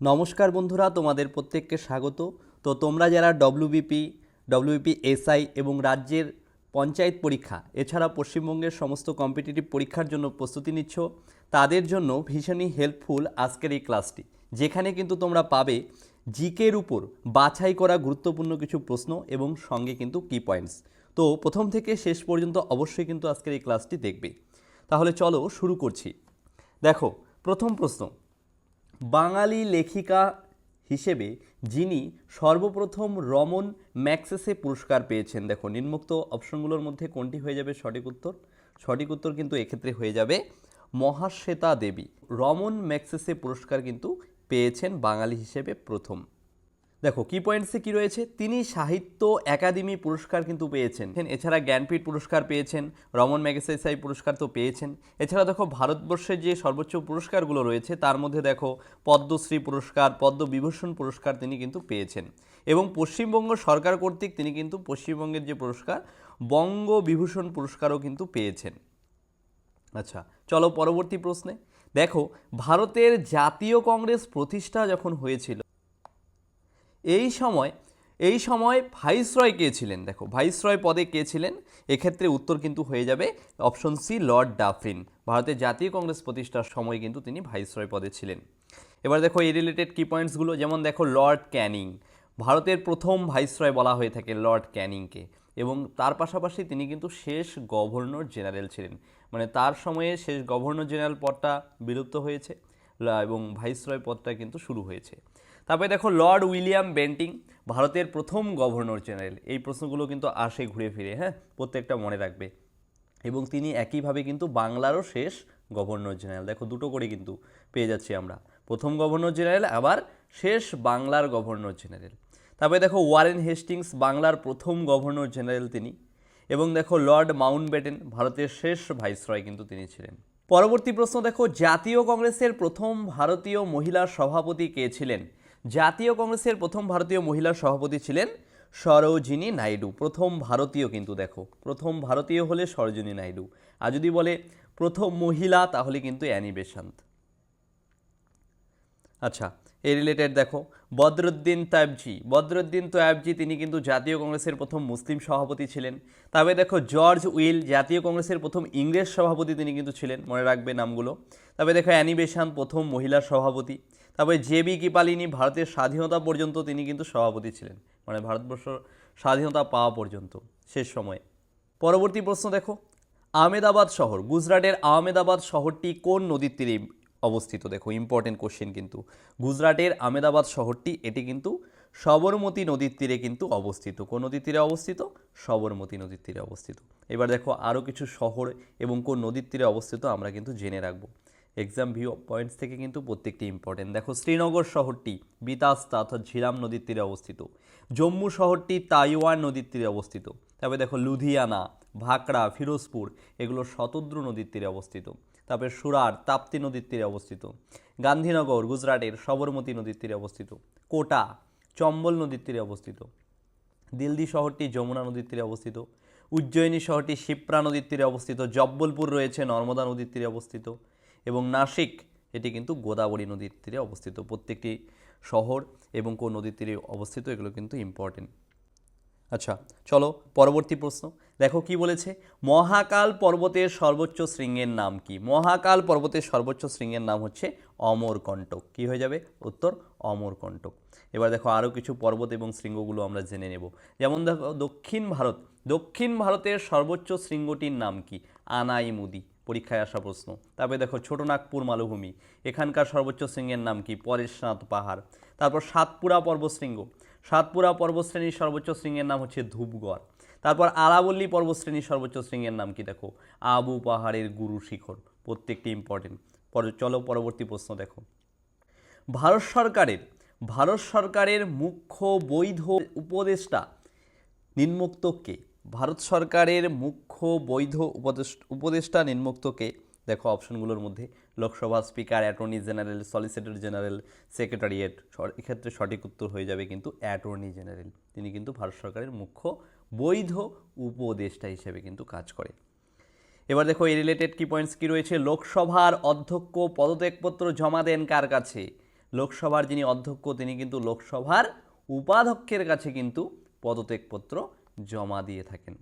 নমস্কার বন্ধুরা, তোমাদের প্রত্যেককে স্বাগত। তো তোমরা যারা ডব্লিউবিপি ডব্লিউবিপি এসআই এবং রাজ্যের পঞ্চায়েত পরীক্ষা, এছাড়া পশ্চিমবঙ্গের সমস্ত কম্পিটিটিভ পরীক্ষার জন্য প্রস্তুতি নিচ্ছ, তাদের জন্য ভীষণই হেল্পফুল আজকের এই ক্লাসটি যেখানে কিন্তু তোমরা পাবে জিকের উপর বাছাই করা গুরুত্বপূর্ণ কিছু প্রশ্ন এবং সঙ্গে কিন্তু কি পয়েন্টস তো প্রথম থেকে শেষ পর্যন্ত অবশ্যই কিন্তু আজকের এই ক্লাসটি দেখবে। তাহলে চলো শুরু করছি। দেখো, প্রথম প্রশ্ন বাঙালি লেখিকা হিসেবে যিনি সর্বপ্রথম রমন ম্যাক্সেসে পুরস্কার পেয়েছেন। দেখো নিম্নোক্ত অপশনগুলোর মধ্যে কোনটি হয়ে যাবে সঠিক উত্তর? সঠিক উত্তর কিন্তু এক্ষেত্রে হয়ে যাবে মহাশ্বেতা দেবী। রমন ম্যাক্সেসে পুরস্কার কিন্তু পেয়েছেন বাঙালি হিসেবে প্রথম। দেখো কি পয়েন্টসে কি রয়েছে? তিনি সাহিত্য একাডেমি পুরস্কার কিন্তু পেয়েছেন। এছাড়া জ্ঞানপীঠ পুরস্কার পেয়েছেন, রমন ম্যাগেসাই পুরস্কার তো পেয়েছেন। এছাড়া দেখো, ভারতবর্ষের যে সর্বোচ্চ পুরস্কারগুলো রয়েছে, তার মধ্যে দেখো, পদ্মশ্রী পুরস্কার, পদ্মবিভূষণ পুরস্কার তিনি কিন্তু পেয়েছেন। এবং পশ্চিমবঙ্গ সরকার কর্তৃক তিনি কিন্তু পশ্চিমবঙ্গের যে পুরস্কার, বঙ্গবিভূষণ পুরস্কারও কিন্তু পেয়েছেন। আচ্ছা চলো পরবর্তী প্রশ্নে। দেখো, ভারতের জাতীয় কংগ্রেস প্রতিষ্ঠা যখন হয়েছিল এই সময় এই সময় ভাইসরয় কে ছিলেন? দেখো, ভাইসরয় পদে কে ছিলেন? এক্ষেত্রে উত্তর কিন্তু হয়ে যাবে অপশন সি, লর্ড ডাফরিন। ভারতের জাতীয় কংগ্রেস প্রতিষ্ঠার সময় কিন্তু তিনি ভাইসরয় পদে ছিলেন। এবার দেখো, এই রিলেটেড কি পয়েন্টসগুলো যেমন দেখো, লর্ড ক্যানিং। ভারতের প্রথম ভাইসরয় বলা হয়ে থাকে লর্ড ক্যানিংকে। এবং তার পাশাপাশি তিনি কিন্তু শেষ গভর্নর জেনারেল ছিলেন। মানে তার সময়ে শেষ গভর্নর জেনারেল পদটা বিলুপ্ত হয়েছে এবং ভাইসরয় পদটা কিন্তু শুরু হয়েছে। তারপরে দেখো লর্ড উইলিয়াম বেন্টিং, ভারতের প্রথম গভর্নর জেনারেল। এই প্রশ্নগুলো কিন্তু আসে ঘুরে ফিরে হ্যাঁ? প্রত্যেকটা মনে রাখবে। এবং তিনি একইভাবে কিন্তু বাংলারও শেষ গভর্নর জেনারেল। দেখো, দুটো করে কিন্তু পেয়ে যাচ্ছি আমরা। প্রথম গভর্নর জেনারেল, আবার শেষ বাংলার গভর্নর জেনারেল। তারপরে দেখো ওয়ারেন হেস্টিংস, বাংলার প্রথম গভর্নর জেনারেল তিনি। এবং দেখো লর্ড মাউন্ট ব্যাটেন ভারতের শেষ ভাইসরয় কিন্তু তিনি ছিলেন। পরবর্তী প্রশ্ন, দেখো জাতীয় কংগ্রেসের প্রথম ভারতীয় মহিলা সভাপতি কে ছিলেন? জাতীয় কংগ্রেসের প্রথম ভারতীয় মহিলা সভাপতি ছিলেন সরোজিনী নাইডু। প্রথম ভারতীয় কিন্তু দেখো, প্রথম ভারতীয় হলে সরোজিনী নাইডু। আর যদি বলে প্রথম মহিলা, তাহলে কিন্তু অ্যানি বেসান্ত আচ্ছা এই রিলেটেড দেখো, বদরুদ্দিন তয়াবজি বদরুদ্দিন তয়াবজি তিনি কিন্তু জাতীয় কংগ্রেসের প্রথম মুসলিম সভাপতি ছিলেন। তবে দেখো, জর্জ উইল, জাতীয় কংগ্রেসের প্রথম ইংরেজ সভাপতি তিনি কিন্তু ছিলেন, মনে রাখবে নামগুলো। তবে দেখো, অ্যানি প্রথম মহিলা সভাপতি। তারপরে জেবি কিপালিনী ভারতের স্বাধীনতা পর্যন্ত তিনি কিন্তু সভাপতি ছিলেন মানে ভারতবর্ষ স্বাধীনতা পাওয়া পর্যন্ত, শেষ সময়ে। পরবর্তী প্রশ্ন দেখো, আহমেদাবাদ শহর, গুজরাটের আহমেদাবাদ শহরটি কোন নদীর তীরে অবস্থিত? দেখো ইম্পর্টেন্ট কোশ্চেন কিন্তু। গুজরাটের আহমেদাবাদ শহরটি, এটি কিন্তু সবরমতী নদীর তীরে কিন্তু অবস্থিত। কোন নদীর তীরে অবস্থিত? সবরমতী নদীর তীরে অবস্থিত। এবার দেখো আরও কিছু শহর এবং কোন নদীর তীরে অবস্থিত আমরা কিন্তু জেনে রাখব। এক্সাম ভিউ পয়েন্টস থেকে কিন্তু প্রত্যেকটি ইম্পর্টেন্ট দেখো, শ্রীনগর শহরটি বিতাস্তা অর্থাৎ ঝিরাম নদীর তীরে অবস্থিত। জম্মু শহরটি তাইওয়ান নদীর তীরে অবস্থিত। তারপরে দেখো, লুধিয়ানা, ভাকড়া, ফিরোজপুর, এগুলো শতদ্রু নদীর তীরে অবস্থিত। তারপরে সুরার, তাপ্তি নদীর তীরে অবস্থিত। গান্ধীনগর, গুজরাটের সবরমতী নদীর তীরে অবস্থিত। কোটা, চম্বল নদীর তীরে অবস্থিত। দিল্লি শহরটি যমুনা নদীর তীরে অবস্থিত। উজ্জয়িনী শহরটি শিপ্রা নদীর তীরে অবস্থিত। জব্বলপুর রয়েছে নর্মদা নদীর তীরে অবস্থিত। এবং নাসিক, এটি কিন্তু গোদাবরী নদীর তীরে অবস্থিত। প্রত্যেকটি শহর এবং কোন নদীর তীরে অবস্থিত, এগুলো কিন্তু ইম্পর্টেন্ট আচ্ছা চলো পরবর্তী প্রশ্ন। দেখো কি বলেছে? মহাকাল পর্বতের সর্বোচ্চ শৃঙ্গের নাম কি? মহাকাল পর্বতের সর্বোচ্চ শৃঙ্গের নাম হচ্ছে অমরকণ্টক। কি হয়ে যাবে? উত্তর, অমরকণ্টক। এবার দেখো আরও কিছু পর্বত এবং শৃঙ্গগুলো আমরা জেনে নেব। যেমন দেখো দক্ষিণ ভারত, দক্ষিণ ভারতের সর্বোচ্চ শৃঙ্গটির নাম কি? আনাইমুদি। পরীক্ষায় আসা প্রশ্ন। তারপরে দেখো ছোটনাগপুর মালভূমি। এখানকার সর্বোচ্চ শৃঙ্গের নাম কি? পরেশনাথ পাহাড়। তারপর সাতপুরা পর্বশৃঙ্গ সাতপুরা পর্বশ্রেণীর সর্বোচ্চ শৃঙ্গের নাম হচ্ছে ধূপগড়। তারপর আরাবল্লী পর্বশ্রেণীর সর্বোচ্চ শৃঙ্গের নাম কি দেখো? আবু পাহাড়ের গুরু শিখর। প্রত্যেকটি ইম্পর্টেন্ট পর চলো পরবর্তী প্রশ্ন দেখো। ভারত সরকারের ভারত সরকারের মুখ্য বৈধ উপদেষ্টা নিম্নোক্ত কে? ভারত সরকারের মুখ্য বৈধ উপদেষ্টা নিম্নোক্ত কে দেখো অপশনগুলোর মধ্যে, Lok Sabha speaker, attorney general, solicitor general, secretariat এক্ষেত্রে সঠিক উত্তর হয়ে যাবে কিন্তু অ্যাটর্নি জেনারেল। তিনি কিন্তু ভারত সরকারের মুখ্য বৈধ উপদেষ্টা হিসেবে কিন্তু কাজ করে। এবার দেখো এই রিলেটেড কি পয়েন্টস কি রয়েছে? লোকসভার অধ্যক্ষ পদত্যাগপত্র জমা দেন কার কাছে? লোকসভার যিনি অধ্যক্ষ, তিনি কিন্তু লোকসভার উপাধ্যক্ষের কাছে কিন্তু পদত্যাগপত্র জমা দিয়ে থাকেন।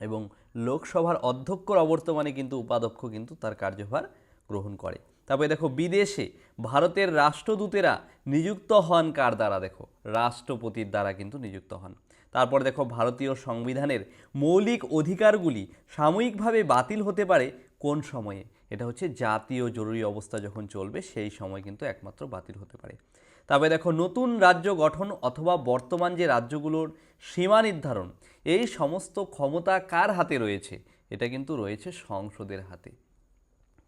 এবং লোকসভার অধ্যক্ষর অবর্তমানে কিন্তু উপাধ্যক্ষ কিন্তু তার কার্যভার গ্রহণ করে। তারপরে দেখো, বিদেশে ভারতের রাষ্ট্রদূতেরা নিযুক্ত হন কার দ্বারা? দেখো, রাষ্ট্রপতির দ্বারা কিন্তু নিযুক্ত হন। তারপর দেখো, ভারতীয় সংবিধানের মৌলিক অধিকারগুলি সাময়িকভাবে বাতিল হতে পারে কোন সময়ে? এটা হচ্ছে জাতীয় জরুরি অবস্থা যখন চলবে, সেই সময় কিন্তু একমাত্র বাতিল হতে পারে। তবে দেখো, নতুন রাজ্য গঠন অথবা বর্তমান যে রাজ্যগুলোর সীমা নির্ধারণ, এই সমস্ত ক্ষমতা কার হাতে রয়েছে? এটা কিন্তু রয়েছে সংসদের হাতে।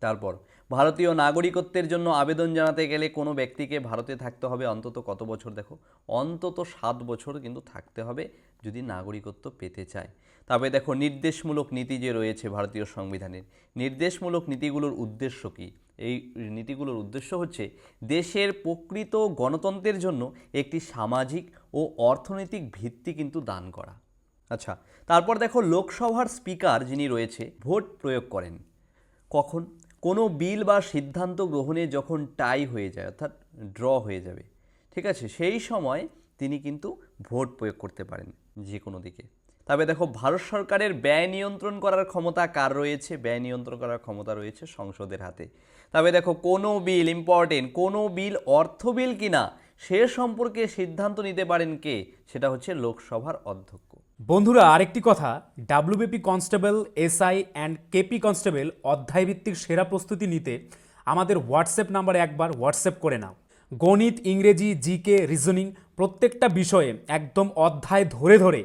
তারপর, ভারতীয় নাগরিকত্বের জন্য আবেদন জানাতে গেলে কোনো ব্যক্তিকে ভারতে থাকতে হবে অন্তত কত বছর? দেখো, অন্তত সাত বছর কিন্তু থাকতে হবে যদি নাগরিকত্ব পেতে চায়। তবে দেখো, নির্দেশমূলক নীতি যে রয়েছে ভারতীয় সংবিধানের, নির্দেশমূলক নীতিগুলোর উদ্দেশ্য কী? এই নীতিগুলোর উদ্দেশ্য হচ্ছে দেশের প্রকৃত গণতন্ত্রের জন্য একটি সামাজিক ও অর্থনৈতিক ভিত্তি কিন্তু দান করা। আচ্ছা তারপর দেখো লোকসভার স্পিকার যিনি রয়েছে, ভোট প্রয়োগ করেন। কখন? কোনো বিল বা সিদ্ধান্ত গ্রহণে যখন টাই হয়ে যায়, অর্থাৎ ড্র হয়ে যাবে। ঠিক আছে, সেই সময় তিনি কিন্তু ভোট প্রয়োগ করতে পারেন যে কোনো দিকে। তবে দেখো, ভারত সরকারের ব্যয় নিয়ন্ত্রণ করার ক্ষমতা কার রয়েছে? ব্যয় নিয়ন্ত্রণ করার ক্ষমতা রয়েছে সংসদের হাতে। তবে দেখো, কোনো বিল ইম্পর্টেন্ট কোনো বিল অর্থ বিল কিনা, সে সম্পর্কে সিদ্ধান্ত নিতে পারেন কে? সেটা হচ্ছে লোকসভার অধ্যক্ষ। বন্ধুরা, আরেকটি কথা WBP constable SI and KP constable অধ্যায়ভিত্তিক সেরা প্রস্তুতি নিতে আমাদের হোয়াটসঅ্যাপ নাম্বারে একবার হোয়াটসঅ্যাপ করে নাও। গণিত, ইংরেজি জিকে রিজনিং প্রত্যেকটা বিষয়ে একদম অধ্যায় ধরে ধরে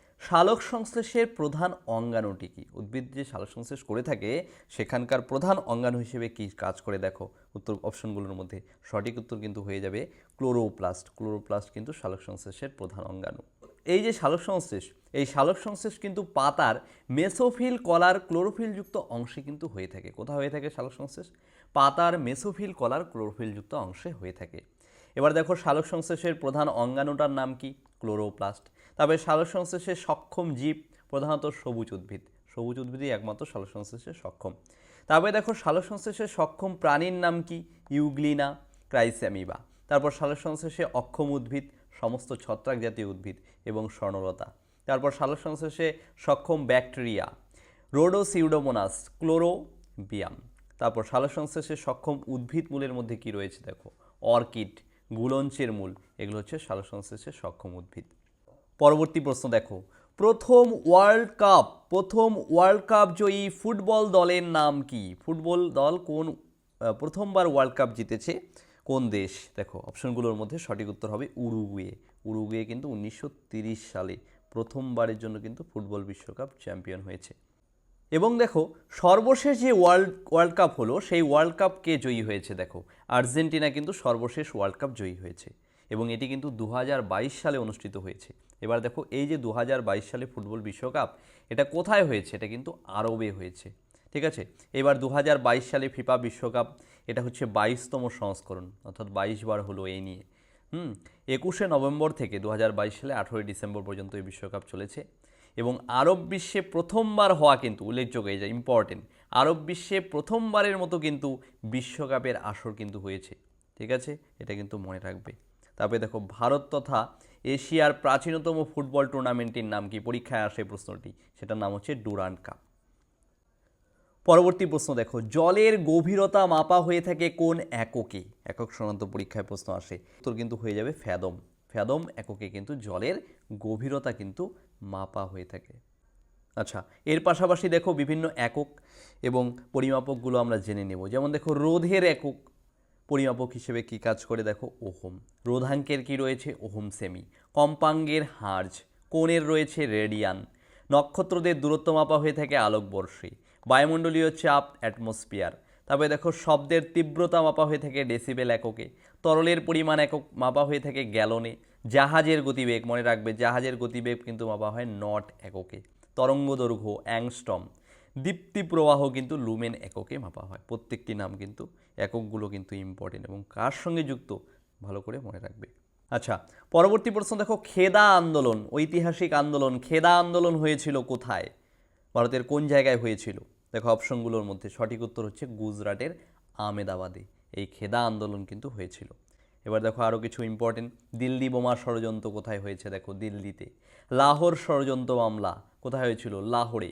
শালক সংশ্লেষের প্রধান অঙ্গাণুটি কি? উদ্ভিদ যে শালক সংশ্লেষ করে থাকে, সেখানকার প্রধান অঙ্গাণু হিসেবে কি কাজ করে দেখো? উত্তর অপশনগুলোর মধ্যে সঠিক উত্তর কিন্তু হয়ে যাবে ক্লোরোপ্লাস্ট। ক্লোরোপ্লাস্ট কিন্তু শালক সংশ্লেষের প্রধান অঙ্গাণু। এই যে শালক সংশ্লেষ, এই শালক সংশ্লেষ কিন্তু পাতার মেসোফিল কলার ক্লোরোফিলযুক্ত অংশে কিন্তু হয়ে থাকে। কোথায় হয়ে থাকে শালক সংশ্লেষ? পাতার মেসোফিল কলার ক্লোরোফিলযুক্ত অংশে হয়ে থাকে। এবার দেখো শালক সংশ্লেষের প্রধান অঙ্গাণুটার নাম কি? ক্লোরোপ্লাস্ট। তবে শালক সংশ্লেষের সক্ষম জীব প্রধানত সবুজ উদ্ভিদ। সবুজ উদ্ভিদই একমাত্র শালক সংশ্লেষে সক্ষম। তারপরে দেখো শালক সংশ্লেষে সক্ষম প্রাণীর নাম কি? ইউগ্লিনা ক্রাইস্যামিবা তারপর শালক সংশ্লেষে অক্ষম উদ্ভিদ, সমস্ত ছত্রাক জাতীয় উদ্ভিদ এবং স্বর্ণলতা। তারপর শালক সংশ্লেষে সক্ষম ব্যাকটেরিয়া, রোডোসিউডোমোনাস ক্লোরোবিয়াম। তারপর শালক সংশ্লেষে সক্ষম উদ্ভিদ মূলের মধ্যে কি রয়েছে দেখো? অর্কিড, গুলঞ্চের মূল। এগুলো হচ্ছে শালক সংশ্লেষে সক্ষম উদ্ভিদ। পরবর্তী প্রশ্ন দেখো। প্রথম ওয়ার্ল্ড কাপ প্রথম ওয়ার্ল্ড কাপ জয়ী ফুটবল দলের নাম কি? ফুটবল দল কোন প্রথমবার ওয়ার্ল্ড কাপ জিতেছে কোন দেশ? দেখো, অপশনগুলোর মধ্যে সঠিক উত্তর হবে উরুগুয়ে। উরুগুয়ে কিন্তু উনিশশো সালে প্রথমবারের জন্য কিন্তু ফুটবল বিশ্বকাপ চ্যাম্পিয়ন হয়েছে। এবং দেখো, সর্বশেষ যে ওয়ার্ল্ড ওয়ার্ল্ড কাপ হলো, সেই ওয়ার্ল্ড কাপ কে জয়ী হয়েছে, দেখো। আর্জেন্টিনা কিন্তু সর্বশেষ ওয়ার্ল্ড কাপ জয়ী হয়েছে। এবং এটি কিন্তু দু হাজার বাইশ সালে অনুষ্ঠিত হয়েছে। এবার দেখো, এই যে দু হাজার বাইশ সালে ফুটবল বিশ্বকাপ, এটা কোথায় হয়েছে? এটা কিন্তু আরবে হয়েছে। ঠিক আছে? এবার দু হাজার বাইশ সালে ফিফা বিশ্বকাপ, এটা হচ্ছে বাইশতম সংস্করণ, অর্থাৎ বাইশ বার হলো এই নিয়ে। হুম? একুশে নভেম্বর থেকে দু হাজার বাইশ সালে আঠেরোই ডিসেম্বর পর্যন্ত এই বিশ্বকাপ চলেছে এবং আরব বিশ্বে প্রথমবার হওয়া কিন্তু উল্লেখযোগ্য, এই যে ইম্পর্টেন্ট আরব বিশ্বে প্রথমবারের মতো কিন্তু বিশ্বকাপের আসর কিন্তু হয়েছে। ঠিক আছে? এটা কিন্তু মনে রাখবে। তারপরে দেখো ভারত তথা এশিয়ার প্রাচীনতম ফুটবল টুর্নামেন্টের নাম কি? পরীক্ষায় আসে প্রশ্নটি। সেটার নাম হচ্ছে ডুরান্ড কাপ। পরবর্তী প্রশ্ন দেখো, জলের গভীরতা মাপা হয়ে থাকে কোন এককে? একক শনাক্ত পরীক্ষায় প্রশ্ন আসে। উত্তর কিন্তু হয়ে যাবে ফ্যাদম। ফ্যাদম এককে কিন্তু জলের গভীরতা কিন্তু মাপা হয়ে থাকে। আচ্ছা এর পাশাপাশি দেখো বিভিন্ন একক এবং পরিমাপকগুলো আমরা জেনে নেব। যেমন দেখো, রোধের একক পরিমাপক হিসেবে কি কাজ করে? দেখো, ওহম। রোধাঙ্কের কি রয়েছে? ওহম সেমি। কম্পাঙ্গের হার্জ। কোণের রয়েছে রেডিয়ান। নক্ষত্রদের দূরত্ব মাপা হয়ে থাকে আলোকবর্ষে। বায়ুমণ্ডলীয় চাপ অ্যাটমসফিয়ার। তারপরে দেখো, শব্দের তীব্রতা মাপা হয়ে থাকে ডেসিবেল এককে। তরলের পরিমাণ একক মাপা হয়ে থাকে গ্যালনে। জাহাজের গতিবেগ, মনে রাখবে, জাহাজের গতিবেগ কিন্তু মাপা হয় নট এককে। তরঙ্গ দৈর্ঘ্য অ্যাংস্টম দীপ্তি প্রবাহ কিন্তু লুমেন এককে মাপা হয়। প্রত্যেকটি নাম কিন্তু, এককগুলো কিন্তু ইম্পর্টেন্ট এবং কার সঙ্গে যুক্ত ভালো করে মনে রাখবে। আচ্ছা পরবর্তী প্রশ্ন দেখো, খেদা আন্দোলন, ঐতিহাসিক আন্দোলন, খেদা আন্দোলন হয়েছিল কোথায়? ভারতের কোন জায়গায় হয়েছিল? দেখো, অপশনগুলোর মধ্যে সঠিক উত্তর হচ্ছে গুজরাটের আমেদাবাদে এই খেদা আন্দোলন কিন্তু হয়েছিল। এবার দেখো আরও কিছু ইম্পর্টেন্ট দিল্লি বোমা ষড়যন্ত্র কোথায় হয়েছে? দেখো, দিল্লিতে। লাহোর ষড়যন্ত্র মামলা কোথায় হয়েছিল? লাহোরে।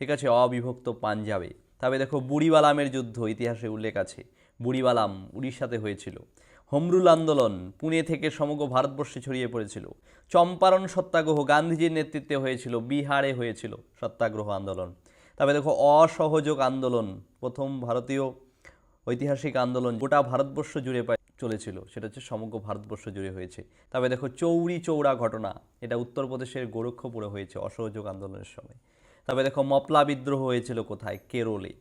ঠিক আছে, অবিভক্ত পাঞ্জাবে। তবে দেখো, বুড়িবালামের যুদ্ধ ইতিহাসে উল্লেখ আছে। বুড়িবালাম উড়িষ্যাতে হয়েছিল। হোমরুল আন্দোলন পুনে থেকে সমগ্র ভারতবর্ষে ছড়িয়ে পড়েছিল। চম্পারণ সত্যাগ্রহ গান্ধীজির নেতৃত্বে হয়েছিল, বিহারে হয়েছিল সত্যাগ্রহ আন্দোলন। তবে দেখো, অসহযোগ আন্দোলন, প্রথম ভারতীয় ঐতিহাসিক আন্দোলন গোটা ভারতবর্ষ জুড়ে পায় চলেছিল। সেটা হচ্ছে সমগ্র ভারতবর্ষ জুড়ে হয়েছে। তবে দেখো, চৌরি চৌড়া ঘটনা, এটা উত্তরপ্রদেশের গোরক্ষপুরে হয়েছে অসহযোগ আন্দোলনের সময়। তবে দেখো মপলা বিদ্রোহ হয়েছিল কোথায়? কেরলে।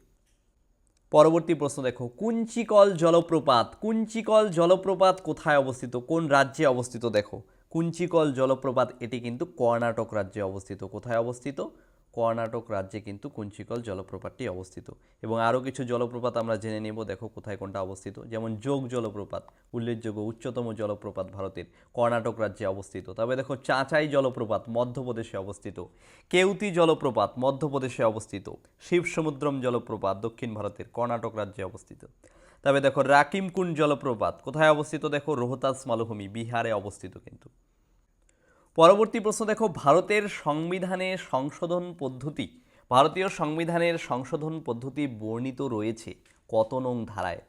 পরবর্তী প্রশ্ন দেখো, কুঞ্চিকল জলপ্রপাত কুঞ্চিকল জলপ্রপাত কোথায় অবস্থিত? কোন রাজ্যে অবস্থিত দেখো? কুঞ্চিকল জলপ্রপাত, এটি কিন্তু কর্ণাটক রাজ্যে অবস্থিত। কোথায় অবস্থিত? কর্ণাটক রাজ্যে কিন্তু কুঞ্চিকল জলপ্রপাতটি অবস্থিত। এবং আরও কিছু জলপ্রপাত আমরা জেনে নেব, দেখো কোথায় কোনটা অবস্থিত। যেমন যোগ জলপ্রপাত, উল্লেখযোগ্য উচ্চতম জলপ্রপাত ভারতের কর্ণাটক রাজ্যে অবস্থিত। তবে দেখো চাঁচাই জলপ্রপাত মধ্যপ্রদেশে অবস্থিত, কেউতি জলপ্রপাত মধ্যপ্রদেশে অবস্থিত, শিবসমুদ্রম জলপ্রপাত দক্ষিণ ভারতের কর্ণাটক রাজ্যে অবস্থিত। তবে দেখো রাকিমকুণ্ড জলপ্রপাত কোথায় অবস্থিত? দেখো রোহতাস মালভূমি, বিহারে অবস্থিত কিন্তু। পরবর্তী প্রশ্ন দেখো, ভারতের সংবিধানের সংশোধন পদ্ধতি, ভারতীয় সংবিধানের সংশোধন পদ্ধতি বর্ণিত রয়েছে কত নং ধারায়?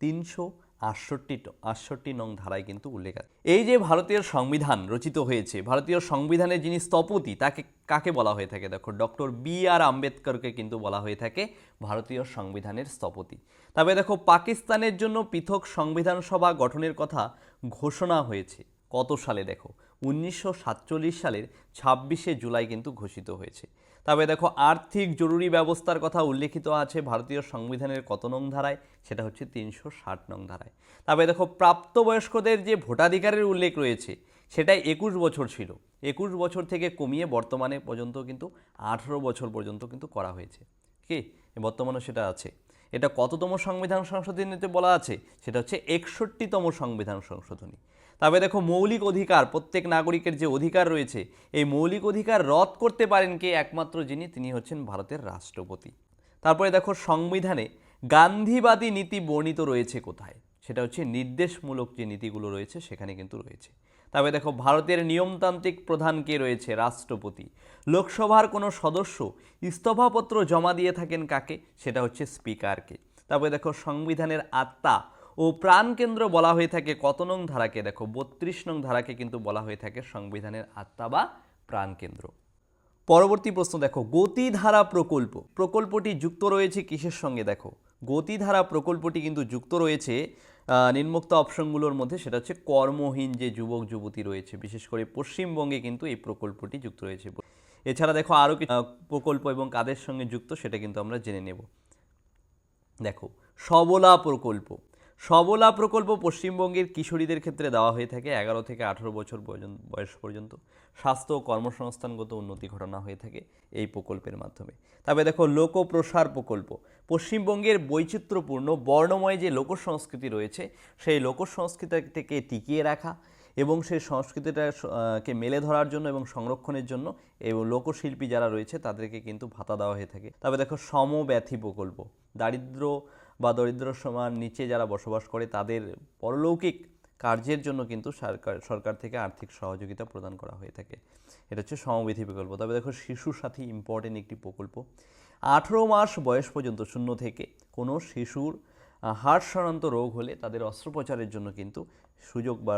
তিনশো আটষট্টি আটষট্টি নং ধারায় কিন্তু উল্লেখ আছে। এই যে ভারতীয় সংবিধান রচিত হয়েছে, ভারতীয় সংবিধানের যিনি স্থপতি, তাকে কাকে বলা হয়ে থাকে? দেখো, ডক্টর বি আর আম্বেদকরকে কিন্তু বলা হয়ে থাকে ভারতীয় সংবিধানের স্থপতি। তবে দেখো, পাকিস্তানের জন্য পৃথক সংবিধান সভা গঠনের কথা ঘোষণা হয়েছে। কত সালে দেখো? উনিশশো সাতচল্লিশ সালের ছাব্বিশে জুলাই কিন্তু ঘোষিত হয়েছে। তবে দেখো, আর্থিক জরুরি ব্যবস্থার কথা উল্লেখিত আছে ভারতীয় সংবিধানের কত নং ধারায়? সেটা হচ্ছে তিনশো ষাট নং ধারায়। তবে দেখো, প্রাপ্তবয়স্কদের যে ভোটাধিকারের উল্লেখ রয়েছে সেটা একুশ বছর ছিল। একুশ বছর থেকে কমিয়ে বর্তমানে পর্যন্ত কিন্তু আঠেরো বছর পর্যন্ত কিন্তু করা হয়েছে। কি? বর্তমানে সেটা আছে। এটা কততম সংবিধান সংশোধনীতে বলা আছে? সেটা হচ্ছে একষট্টিতম সংবিধান সংশোধনী। তবে দেখো মৌলিক অধিকার, প্রত্যেক নাগরিকের যে অধিকার রয়েছে, এই মৌলিক অধিকার রদ করতে পারেন কে? একমাত্র যিনি, তিনি হচ্ছেন ভারতের রাষ্ট্রপতি। তারপরে দেখো সংবিধানে গান্ধীবাদী নীতি বর্ণিত রয়েছে কোথায়? সেটা হচ্ছে নির্দেশমূলক যে নীতিগুলো রয়েছে, সেখানে কিন্তু রয়েছে। তবে দেখো ভারতের নিয়মতান্ত্রিক প্রধান কে রয়েছে? রাষ্ট্রপতি। লোকসভার কোনো সদস্য ইস্তফাপত্র জমা দিয়ে থাকেন কাকে? সেটা হচ্ছে স্পিকারকে তারপরে দেখো সংবিধানের আত্মা ও প্রাণকেন্দ্র বলা হয়ে থাকে কত নং ধারাকে? দেখো, বত্রিশ নং ধারাকে কিন্তু বলা হয়ে থাকে সংবিধানের আত্মা বা প্রাণকেন্দ্র পরবর্তী প্রশ্ন, দেখো, গতিধারা প্রকল্প। প্রকল্পটি যুক্ত রয়েছে কিসের সঙ্গে? দেখো, গতিধারা প্রকল্পটি কিন্তু যুক্ত রয়েছে নিম্নোক্ত অপশনগুলোর মধ্যে, সেটা হচ্ছে কর্মহীন যে যুবক, যুবতী রয়েছে। বিশেষ করে পশ্চিমবঙ্গে কিন্তু এই প্রকল্পটি যুক্ত রয়েছে। এছাড়া, দেখো, আরও কিছু প্রকল্প এবং কাদের সঙ্গে যুক্ত, সেটা কিন্তু আমরা জেনে নেব। দেখো, সবলা প্রকল্প। সবলা প্রকল্প পশ্চিমবঙ্গের কিশোরীদের ক্ষেত্রে দেওয়া হয়ে থাকে এগারো থেকে আঠারো বছর বয়স পর্যন্ত। স্বাস্থ্য ও কর্মসংস্থানগত উন্নতি ঘটানো হয়ে থাকে এই প্রকল্পের মাধ্যমে। তবে দেখো, লোকপ্রসার প্রকল্প। পশ্চিমবঙ্গের বৈচিত্র্যপূর্ণ, বর্ণময় যে লোকসংস্কৃতি রয়েছে, সেই লোকসংস্কৃতিকে টিকিয়ে রাখা এবং সেই সংস্কৃতিটা কে মেলে ধরার জন্য এবং সংরক্ষণের জন্য এবং লোকশিল্পী যারা রয়েছে, তাদেরকে কিন্তু ভাতা দেওয়া হয়ে থাকে। তবে দেখো, সমব্যথী প্রকল্প। দারিদ্র বা দরিদ্র সমান নিচে যারা বসবাস করে, তাদের পরলৌকিক কার্যের জন্য কিন্তু সরকার সরকার থেকে আর্থিক সহযোগিতা প্রদান করা হয়ে থাকে। এটা হচ্ছে সমবিধি প্রকল্প তবে দেখো, শিশু সাথী ইম্পর্টেন্ট একটি প্রকল্প। আঠেরো মাস বয়স পর্যন্ত শূন্য থেকে কোনো শিশুর হাড় সরান্ত রোগ হলে তাদের অস্ত্রোপচারের জন্য কিন্তু সুযোগ বা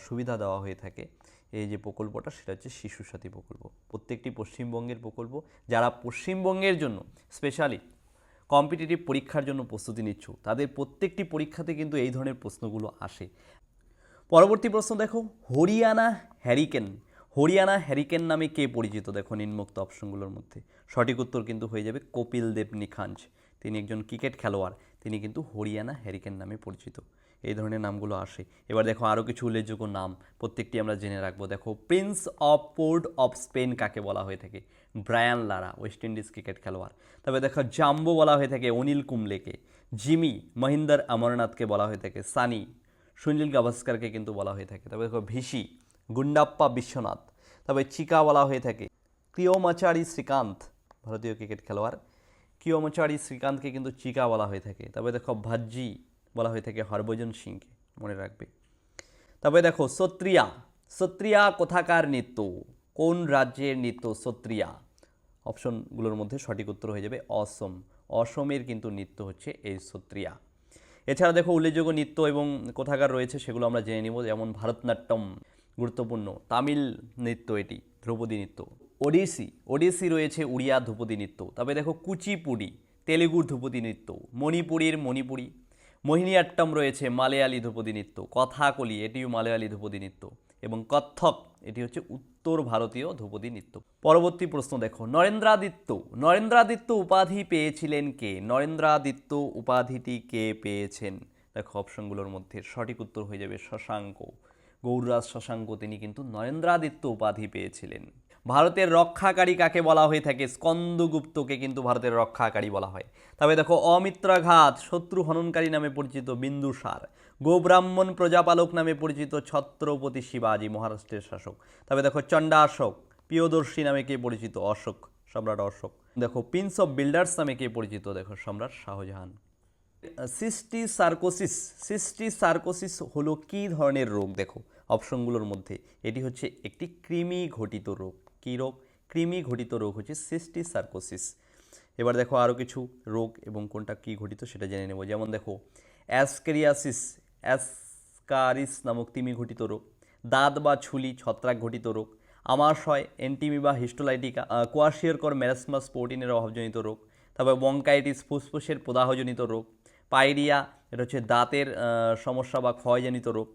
সুবিধা দেওয়া হয়ে থাকে। এই যে প্রকল্পটা, সেটা হচ্ছে শিশু সাথী প্রকল্প। প্রত্যেকটি পশ্চিমবঙ্গের প্রকল্প। যারা পশ্চিমবঙ্গের জন্য স্পেশালি কম্পিটিটিভ পরীক্ষার জন্য প্রস্তুতি নিচ্ছ। তাদের প্রত্যেকটি পরীক্ষাতে কিন্তু এই ধরনের প্রশ্নগুলো আসে। পরবর্তী প্রশ্ন দেখো, হরিয়ানা হ্যারিকেন হরিয়ানা হ্যারিকেন নামে কে পরিচিত? দেখো, নিম্নোক্ত অপশনগুলোর মধ্যে। সঠিক উত্তর কিন্তু হয়ে যাবে কপিল দেব নিখাঞ্জ তিনি একজন ক্রিকেট খেলোয়াড়। তিনি কিন্তু হরিয়ানা হ্যারিকেন নামে পরিচিত। এই ধরনের নামগুলো আসে। এবার দেখো আরও কিছু উল্লেখযোগ্য নাম, প্রত্যেকটি আমরা জেনে রাখব। দেখো prince of port of Spain কাকে বলা হয়ে থাকে? Brian Lara West Indies cricket খেলোয়াড়। তবে দেখো, জাম্বো বলা হয়ে থাকে অনিল কুমলেকে জিমি, মহিন্দর অমরনাথকে বলা হয়ে থাকে সানি। সুনীল গাভাস্কারকে কিন্তু বলা হয়ে থাকে। তবে দেখো, ভিসি, গুন্ডাপ্পা বিশ্বনাথ। তবে চিকা বলা হয়ে থাকে ক্রিয়মাচারি শ্রীকান্ত, ভারতীয় ক্রিকেট খেলোয়াড়। কিয়মচারি শ্রীকান্তকে কিন্তু চিকা বলা হয়ে থাকে। তবে দেখো, ভাজ্জি বলা হয়ে থাকে হরভজন সিংকে, মনে রাখবে। তবে দেখো, সত্রিয়া। সত্রিয়া কোথাকার নৃত্য? কোন রাজ্যের নৃত্য সত্রিয়া? অপশনগুলোর মধ্যে সঠিক উত্তর হয়ে যাবে অসম। অসমের কিন্তু নৃত্য হচ্ছে এই সত্রিয়া। এছাড়া দেখো, উল্লেখযোগ্য নৃত্য এবং কোথাকার রয়েছে সেগুলো আমরা জেনে নিব, যেমন ভারতনাট্যম, গুরুত্বপূর্ণ। তামিল নৃত্য এটি, ধ্রুপদী নৃত্য। ওডিসি ওডিসি রয়েছে উড়িয়া ধ্রুপদী নৃত্য। তবে দেখো, কুচিপুড়ি তেলেগুর ধ্রুপদী নৃত্য। মণিপুরীর মণিপুরি। মোহিনীয়াট্টম রয়েছে মালয়ালি ধ্রুপদী নৃত্য, কথাকলি, এটিও মালয়ালি ধ্রুপদী নৃত্য, এবং কত্থক, এটি হচ্ছে উত্তর ভারতীয় ধ্রুপদী নৃত্য। পরবর্তী প্রশ্ন দেখো, নরেন্দ্রাদিত্য নরেন্দ্রাদিত্য উপাধি পেয়েছিলেন কে? নরেন্দ্রাদিত্য উপাধিটি কে পেয়েছেন? দেখো অপশনগুলোর মধ্যে সঠিক উত্তর হয়ে যাবে শশাঙ্ক। গৌররাজ শশাঙ্ক, তিনি কিন্তু নরেন্দ্রাদিত্য উপাধি পেয়েছিলেন। ভারতের রক্ষাকারী কাকে বলা হয়ে থাকে? স্কন্দগুপ্তকে কিন্তু ভারতের রক্ষাকারী বলা হয়। তবে দেখো, অমিত্রাঘাত, শত্রু হননকারী নামে পরিচিত বিন্দুসার গোব্রাহ্মণ প্রজাপালক নামে পরিচিত ছত্রপতি শিবাজী মহারাষ্ট্রের শাসক। তবে দেখো, চণ্ডাশোক, প্রিয়দর্শী নামে কে পরিচিত? অশোক, সম্রাট অশোক। দেখো প্রিন্স অফ বিল্ডার্স নামে কে পরিচিত? দেখো, সম্রাট শাহজাহান। সিস্টি সার্কোসিস সিস্টি সার্কোসিস হলো কী ধরনের রোগ? দেখো, অপশনগুলোর মধ্যে। এটি হচ্ছে একটি কৃমি ঘটিত রোগ। কী রোগ? কৃমি ঘটিত রোগ হচ্ছে সিস্টি সার্কোসিস এবার দেখো আরও কিছু রোগ এবং কোনটা কী ঘটিত সেটা জেনে নেব। যেমন দেখো, অ্যাসকেরিয়াসিস, অ্যাসকারিস নামক তিমি ঘটিত রোগ, দাঁত বা ছুলি ছত্রাক ঘটিত রোগ, আমাশয় এন্টিমি বা হিস্টোলাইটিকা কোয়াশিয়রকর ম্যারাসমাস প্রোটিনের অভাবজনিত রোগ, তারপর বঙ্কাইটিস, ফুসফুসের প্রদাহজনিত রোগ, পাইরিয়া, এটা হচ্ছে দাঁতের সমস্যা বা ক্ষয়জনিত রোগ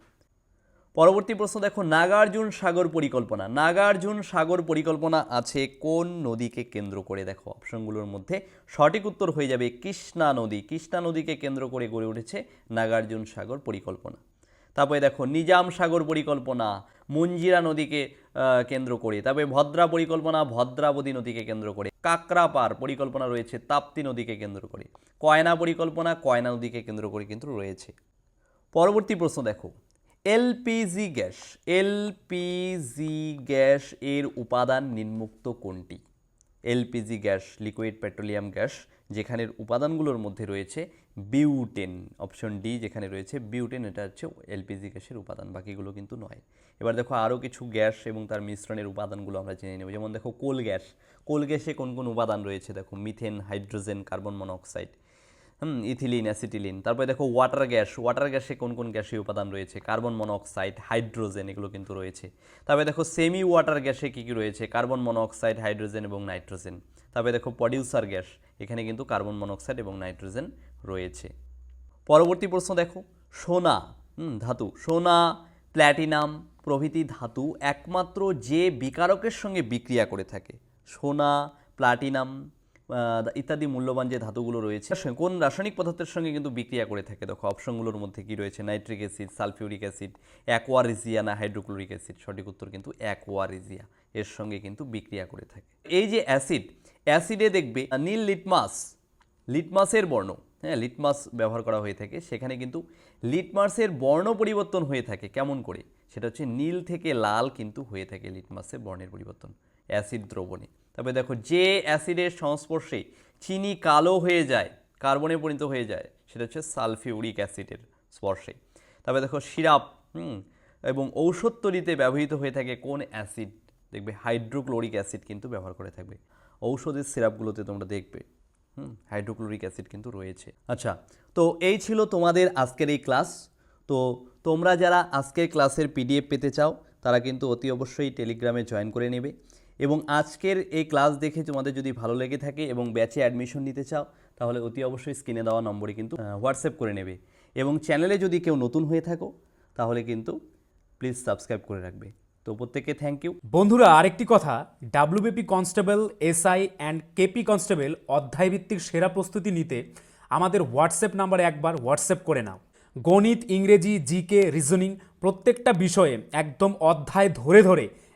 পরবর্তী প্রশ্ন দেখো, নাগার্জুন সাগর পরিকল্পনা। নাগার্জুন সাগর পরিকল্পনা আছে কোন নদীকে কেন্দ্র করে? দেখো, অপশনগুলোর মধ্যে সঠিক উত্তর হয়ে যাবে কৃষ্ণা নদী। কৃষ্ণা নদীকে কেন্দ্র করে গড়ে উঠেছে নাগার্জুন সাগর পরিকল্পনা। তারপরে দেখো, নিজাম সাগর পরিকল্পনা, মঞ্জিরা নদীকে কেন্দ্র করে। তারপরে ভদ্রা পরিকল্পনা, ভদ্রাবতী নদীকে কেন্দ্র করে। কাকরাপার পরিকল্পনা রয়েছে, তাপ্তি নদীকে কেন্দ্র করে। কয়না পরিকল্পনা, কয়না নদীকে কেন্দ্র করে কিন্তু রয়েছে। পরবর্তী প্রশ্ন দেখো এলপিজি গ্যাস এলপিজি গ্যাস এর উপাদান নিম্মুক্ত কোনটি? LPG gas, liquid petroleum gas, যেখানের উপাদানগুলোর মধ্যে রয়েছে বিউটেন, অপশন ডি, যেখানে রয়েছে বিউটেন, এটা হচ্ছে এলপিজি গ্যাসের উপাদান, বাকিগুলো কিন্তু নয়। এবার দেখো আরও কিছু গ্যাস এবং তার মিশ্রণের উপাদানগুলো আমরা জেনে নেব। যেমন দেখো কোল গ্যাস, কোল গ্যাসে কোন কোন উপাদান রয়েছে? দেখো মিথেন, হাইড্রোজেন, কার্বন মনোক্সাইড। হুম ইথিলিন অ্যাসিটিলিন। তারপরে দেখো ওয়াটার গ্যাস ওয়াটার গ্যাসে কোন কোন গ্যাসীয় উপাদান রয়েছে? কার্বন মনোক্সাইড হাইড্রোজেন এগুলো কিন্তু রয়েছে। তারপরে দেখো সেমি ওয়াটার গ্যাসে কী কী রয়েছে? কার্বন মনোক্সাইড হাইড্রোজেন এবং নাইট্রোজেন তারপরে দেখো প্রডিউসার গ্যাস এখানে কিন্তু কার্বন মনোক্সাইড এবং নাইট্রোজেন রয়েছে। পরবর্তী প্রশ্ন দেখো সোনা হুম, ধাতু। সোনা প্ল্যাটিনাম প্রভৃতি ধাতু একমাত্র যে বিকারকের সঙ্গে বিক্রিয়া করে থাকে। সোনা প্লাটিনাম ইত্যাদি মূল্যবান যে ধাতুগুলো রয়েছে কোন রাসায়নিক পদার্থের সঙ্গে কিন্তু বিক্রিয়া করে থাকে? দেখো, অপশনগুলোর মধ্যে কি রয়েছে? Nitric acid, sulphuric acid, aqua regia না হাইড্রোক্লোরিক অ্যাসিড? সঠিক উত্তর কিন্তু অ্যাকোয়ারিজিয়া, এর সঙ্গে কিন্তু বিক্রিয়া করে থাকে। এই যে অ্যাসিড, অ্যাসিডে দেখবে নীল লিটমাস, লিটমাসের বর্ণ হ্যাঁ লিটমাস ব্যবহার করা হয়ে থাকে। সেখানে কিন্তু লিটমাসের বর্ণ পরিবর্তন হয়ে থাকে, কেমন করে? সেটা হচ্ছে নীল থেকে লাল কিন্তু হয়ে থাকে লিটমাসের বর্ণের পরিবর্তন, অ্যাসিড দ্রবণে। তবে দেখো, যে অ্যাসিডের সংস্পর্শে চিনি কালো হয়ে যায়, কার্বনে পরিণত হয়ে যায়, সেটা হচ্ছে সালফিউরিক অ্যাসিডের স্পর্শে। তবে দেখো, সিরাপ, হুম, এবং ঔষধ তৈরিতে ব্যবহৃত হয়ে থাকে কোন অ্যাসিড? দেখবে হাইড্রোক্লোরিক অ্যাসিড কিন্তু ব্যবহার করে থাকবে। ঔষধের সিরাপগুলোতে তোমরা দেখবে, হুম, হাইড্রোক্লোরিক অ্যাসিড কিন্তু রয়েছে। আচ্ছা তো এই ছিল তোমাদের আজকের এই ক্লাস। তো তোমরা যারা আজকের ক্লাসের পিডিএফ পেতে চাও, তারা কিন্তু অতি অবশ্যই টেলিগ্রামে জয়েন করে নেবে। এবং আজকের এই ক্লাস দেখে তোমাদের যদি ভালো লেগে থাকে এবং ব্যাচে অ্যাডমিশন নিতে চাও, তাহলে অতি অবশ্যই স্ক্রিনে দেওয়া নম্বরে কিন্তু হোয়াটসঅ্যাপ করে নেবে। এবং চ্যানেলে যদি কেউ নতুন হয়ে থাকো, তাহলে কিন্তু প্লিজ সাবস্ক্রাইব করে রাখবে। তো প্রত্যেককে থ্যাংক ইউ বন্ধুরা, আরেকটি কথা WBP constable SI and KP constable অধ্যায়ভিত্তিক সেরা প্রস্তুতি নিতে আমাদের হোয়াটসঅ্যাপ নাম্বারে একবার হোয়াটসঅ্যাপ করে নাও। গণিত, ইংরেজি জিকে রিজনিং প্রত্যেকটা বিষয়ে একদম অধ্যায় ধরে ধরে